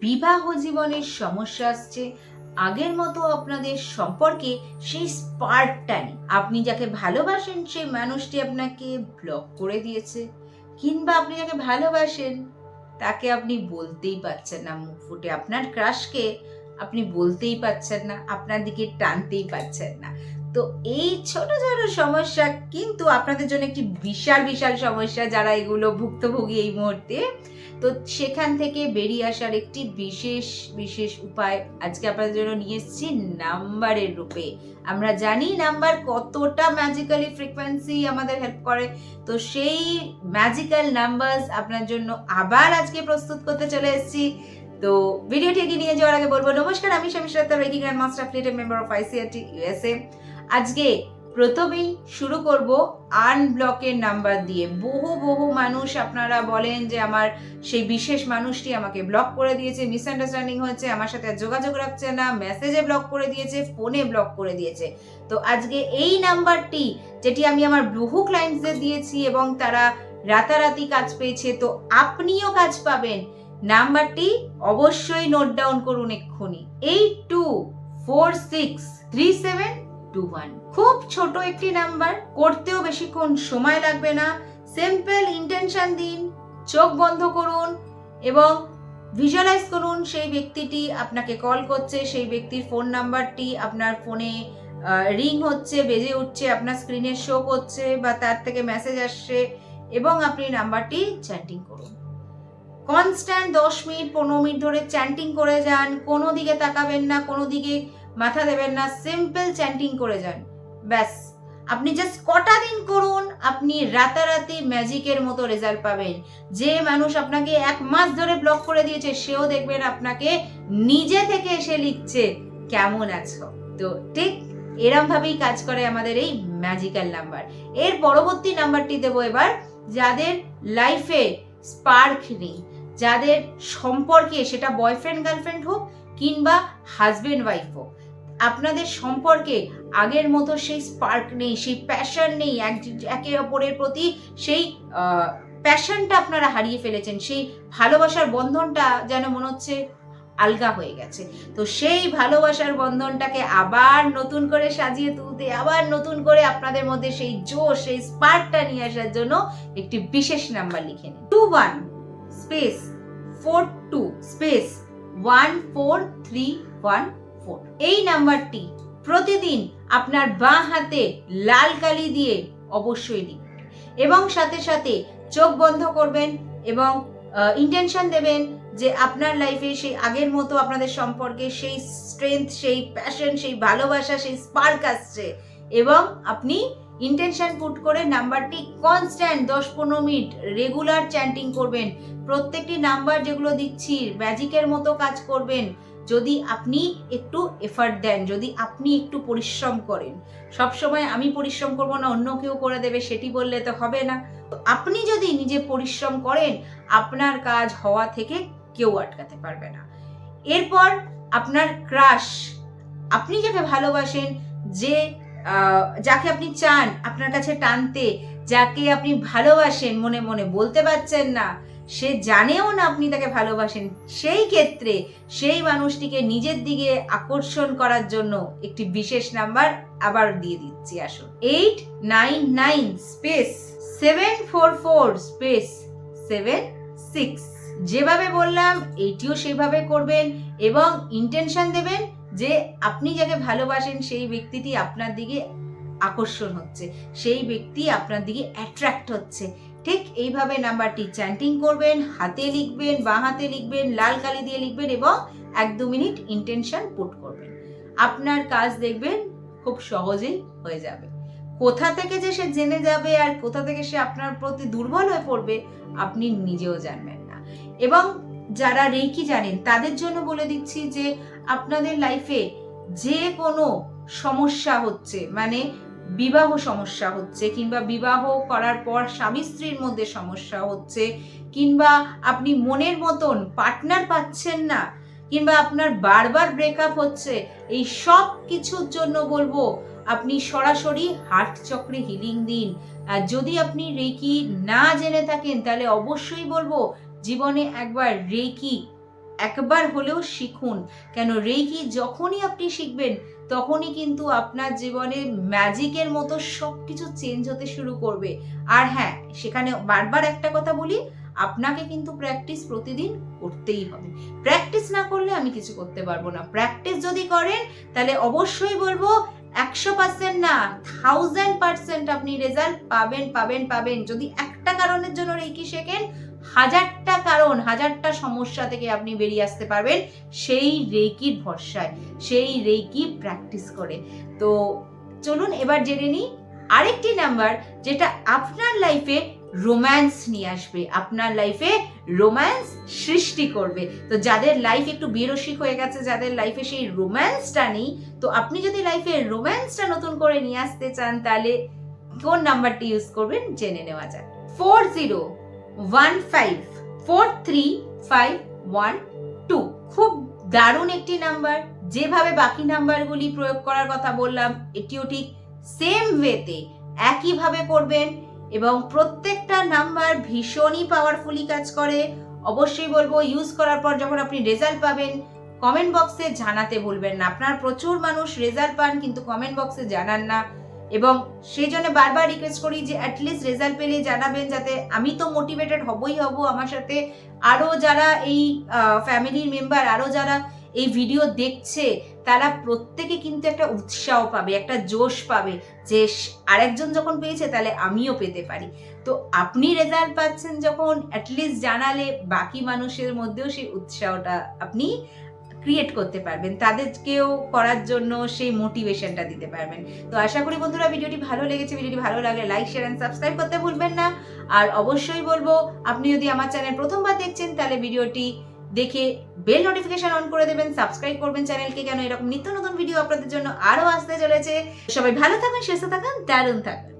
বিবাহ জীবনের সমস্যা আসছে, আগের মতো আপনাদের সম্পর্কে সেই স্পার্কটা নেই। আপনি যাকে ভালোবাসেন, সেই মানুষটি আপনাকে ব্লক করে দিয়েছে। কিংবা আপনি যাকে ভালোবাসেন, তাকে আপনি বলতেই পারছেন না, মুখ ফুটে। আপনার ক্রাশকে আপনি বলতেই পারছেন না, আপনার দিকে টানতেই পারছেন না। তো এই ছোট ছোট সমস্যা কিন্তু আপনাদের জন্য একটি বিশাল বিশাল সমস্যা যারা এগুলো ভুক্তভোগী এই মুহূর্তে। তো সেখান থেকে বেরিয়ে আসার একটি বিশেষ বিশেষ উপায় আজকে আপনাদের জন্য নিয়ে এসেছি নাম্বারের রূপে। আমরা জানি নাম্বার কতটা ম্যাজিক্যালি ফ্রিকোয়েন্সি আমাদের হেল্প করে। তো সেই ম্যাজিক্যাল নাম্বারস আপনার জন্য আবার আজকে প্রস্তুত করতে চলে এসেছি। তো ভিডিওটি এগিয়ে নিয়ে যাওয়ার আগে বলব, নমস্কার, আমি শমিশ্রতা রেগি গ্র্যান্ড মাস্টার ফ্লিটের মেম্বার অফ আইসিআরটি ইউএসএ আজকে প্রথমেই শুরু করব আনব্লকের নাম্বার দিয়ে। বহু বহু মানুষ আপনারা বলেন যে আমার সেই বিশেষ মানুষটি আমাকে ব্লক করে দিয়েছে মিসআন্ডারস্ট্যান্ডিং হয়েছে, আমার সাথে যোগাযোগ রাখছে না মেসেজে ব্লক করে দিয়েছে ফোনে ব্লক করে দিয়েছে। তো আজকে এই নাম্বারটি, যেটি আমি আমার বহু ক্লায়েন্টসদের দিয়েছি এবং তারা রাতারাতি কাজ পেয়েছে, তো আপনিও কাজ পাবেন। নাম্বারটি অবশ্যই নোট ডাউন করুন এক্ষুনি। Eight two four six three seven two one খুব ছোট একটি নাম্বার, করতেও বেশিক্ষণ সময় লাগবে না। সিম্পল ইন্টেনশন দিন, চোখ বন্ধ করুন এবং ভিজুয়ালাইজ করুন সেই ব্যক্তিটি আপনাকে কল করছে, সেই ব্যক্তির ফোন নাম্বারটি আপনার ফোনে রিং হচ্ছে, বেজে উঠছে, আপনার স্ক্রিনে শো করছে বা তার থেকে মেসেজ আসছে এবং আপনি নাম্বারটি চ্যাটিং করুন। কনস্ট্যান্ট দশ মিনিট, পনেরো মিনিট ধরে চ্যান্টিং করে যান, কোনো দিকে তাকাবেন না, কোনো দিকে মাথা দেবেন না সিম্পল চ্যান্টিং করে যান। ব্যাস। আপনি জাস্ট কটা দিন করুন, আপনি রাতারাতি ম্যাজিকের মতো রেজাল্ট পাবেন। যে মানুষ আপনাকে এক মাস ধরে ব্লক করে দিয়েছে, সেও দেখবেন আপনাকে নিজে থেকে এসে লিখছে, কেমন আছো? তো ঠিক এরম ভাবেই কাজ করে আমাদের এই ম্যাজিক্যাল নাম্বার এর পরবর্তী নাম্বারটি দেবো এবার, যাদের লাইফে স্পার্ক নেই, যাদের সম্পর্কে সেটা বয়ফ্রেন্ড গার্লফ্রেন্ড হোক কিংবা হাজবেন্ড ওয়াইফ হোক। আপনাদের সম্পর্কে আগের মতো সেই স্পার্ক নেই, সেই প্যাশন নেই, এক- একে অপরের প্রতি সেই প্যাশনটা আপনারা হারিয়ে ফেলেছেন, সেই ভালোবাসার বন্ধনটা যেন মনে হচ্ছে আলগা হয়ে গেছে। তো সেই ভালোবাসার বন্ধনটাকে আবার নতুন করে সাজিয়ে তুলতে, আবার নতুন করে আপনাদের মধ্যে সেই জোশ, সেই স্পার্কটা নিয়ে আসার জন্য একটি বিশেষ নাম্বার লিখে নিন। Two one space four two space one four three one এই নাম্বারটি প্রতিদিন আপনার বাঁ হাতে লাল কালি দিয়ে অবশ্যই লিখবেন এবং সাথে সাথে চোখ বন্ধ করবেন এবং ইন্টেনশন দেবেন যে আপনার লাইফে সেই আগের মতো আপনাদের সম্পর্কে সেই স্ট্রেংথ সেই প্যাশন সেই ভালোবাসা, সেই স্পার্ক আসছে। এবং আপনি ইন্টেনশন পুট করে নাম্বারটি কনস্ট্যান্ট দশ পনেরো মিনিট রেগুলার চ্যান্টিং করবেন। প্রত্যেকটি নাম্বার যেগুলো দিচ্ছি ম্যাজিকের মতো কাজ করবেন যদি আপনি একটু এফার্ট দেন, যদি আপনি একটু পরিশ্রম করেন, সব সময় আমি পরিশ্রম করব না, অন্য কেউ করে দেবে, সেটি বললে তো হবে না। আপনি যদি নিজে পরিশ্রম করেন, আপনার কাজ হওয়া থেকে কেউ আটকাতে পারবে না। এরপর আপনার ক্রাশ আপনি যাকে ভালোবাসেন, যে যাকে আপনি চান আপনার কাছে টানতে, যাকে আপনি ভালোবাসেন, মনে মনে বলতে পারছেন না সে জানেও না আপনি তাকে ভালোবাসেন। সেই ক্ষেত্রে সেই মানুষটিকে নিজের দিকে আকর্ষণ করার জন্য একটি বিশেষ নাম্বার আবার দিয়ে দিচ্ছি, আসুন। Eight nine nine space seven four four space seven six যেভাবে বললাম এইটিও সেভাবে করবেন এবং ইন্টেনশন দেবেন যে আপনি যাকে ভালোবাসেন, সেই ব্যক্তিটি আপনার দিকে আকর্ষণ হচ্ছে, সেই ব্যক্তি আপনার দিকে অ্যাট্রাক্ট হচ্ছে। ঠিক এইভাবে নাম্বারটি চ্যান্টিং করবেন, হাতে লিখবেন, বাঁ হাতে লিখবেন, লাল কালি দিয়ে লিখবেন এবং এক দু মিনিট ইন্টেনশন পুট করবেন। আপনার কাজ দেখবেন খুব সহজেই হয়ে যাবে। কোথা থেকে যে সে জেনে যাবে আর কোথা থেকে সে আপনার প্রতি দুর্বল হয়ে পড়বে, আপনি নিজেও জানবেন না। এবং যারা রেকি জানেন, তাদের জন্য বলে দিচ্ছি যে, আপনাদের লাইফে যে কোনো সমস্যা হচ্ছে মানে বিবাহ সমস্যা হচ্ছে কিংবা বিবাহ করার পর স্বামী স্ত্রীর মধ্যে সমস্যা হচ্ছে কিংবা আপনি মনের মতন পার্টনার পাচ্ছেন না কিংবা আপনার বারবার ব্রেকআপ হচ্ছে, এই সব কিছুর জন্য বলব আপনি সরাসরি হার্ট চক্রে হিলিং দিন। আর যদি আপনি রেকি না জেনে থাকেন, তাহলে অবশ্যই বলব জীবনে একবার রেকি, একবার হলেও শিখুন। কেন রেকি যখনই আপনি শিখবেন তখনই কিন্তু আপনার জীবনে ম্যাজিকের মতো সব কিছু চেঞ্জ হতে শুরু করবে। আর হ্যাঁ সেখানে বারবার একটা কথা বলি, আপনাকে কিন্তু প্র্যাকটিস প্রতিদিন করতেই হবে। প্র্যাকটিস না করলে আমি কিছু করতে পারব না। প্র্যাকটিস যদি করেন, তাহলে অবশ্যই বলব একশো পার্সেন্ট না থাউজেন্ড পার্সেন্ট আপনি রেজাল্ট পাবেন পাবেন পাবেন। যদি একটা কারণের জন্য রেকি শেখেন হাজারটা কারণ, হাজারটা সমস্যা থেকে আপনি বেরিয়ে আসতে পারবেন সেই রেকির ভরসায়, সেই রেকি প্র্যাকটিস করে। তো চলুন এবার জেনে নিই আরেকটি নাম্বার যেটা আপনার লাইফে রোম্যান্স নিয়ে আসবে। আপনার লাইফে রোম্যান্স সৃষ্টি করবে। তো যাদের লাইফ একটু বেরসিক হয়ে গেছে, যাদের লাইফে সেই রোম্যান্সটা নেই, তো আপনি যদি লাইফে রোম্যান্সটা নতুন করে নিয়ে আসতে চান, তাহলে কোন নাম্বারটি ইউজ করবেন? জেনে নেওয়া যাক। Four zero one five four three five one two খুব দারুণ একটি নাম্বার। যেভাবে বাকি নাম্বারগুলি প্রয়োগ করার কথা বললাম, এটিও ঠিক সেম ওয়েতে একইভাবে করবেন এবং প্রত্যেকটা নাম্বার ভীষণই পাওয়ারফুলি কাজ করে। অবশ্যই বলব ইউজ করার পর যখন আপনি রেজাল্ট পাবেন কমেন্ট বক্সে জানাতে ভুলবেন না। আপনার প্রচুর মানুষ রেজাল্ট পান, কিন্তু কমেন্ট বক্সে জানান না। এবং সেই জন্য বারবার রিকোয়েস্ট করি যে অ্যাটলিস্ট রেজাল্ট পেলে জানাবেন যাতে আমি তো মোটিভেটেড হবই হব আমার সাথে। আরও যারা এই ফ্যামিলির মেম্বার আরও যারা এই ভিডিও দেখছে, তারা প্রত্যেকে কিন্তু একটা উৎসাহ পাবে, একটা জোশ পাবে যে আরেকজন যখন পেয়েছে তাহলে আমিও পেতে পারি। তো আপনি রেজাল্ট পাচ্ছেন যখন অ্যাটলিস্ট জানালে বাকি মানুষের মধ্যেও সেই উৎসাহটা আপনি ক্রিয়েট করতে পারবেন, তাদেরকেও করার জন্য সেই মোটিভেশনটা দিতে পারবেন। তো আশা করি বন্ধুরা ভিডিওটি ভালো লেগেছে, ভিডিওটি ভালো লাগলে লাইক শেয়ার অ্যান্ড সাবস্ক্রাইব করতে ভুলবেন না। আর অবশ্যই বলব, আপনি যদি আমার চ্যানেল প্রথমবার দেখছেন, তাহলে ভিডিওটি দেখে বেল নোটিফিকেশন অন করে দেবেন সাবস্ক্রাইব করবেন চ্যানেলকে কেন এরকম নিত্য নতুন ভিডিও আপনাদের জন্য আরও আসতে চলেছে। সবাই ভালো থাকুন, সুস্থ থাকুন, দারুণ থাকুন।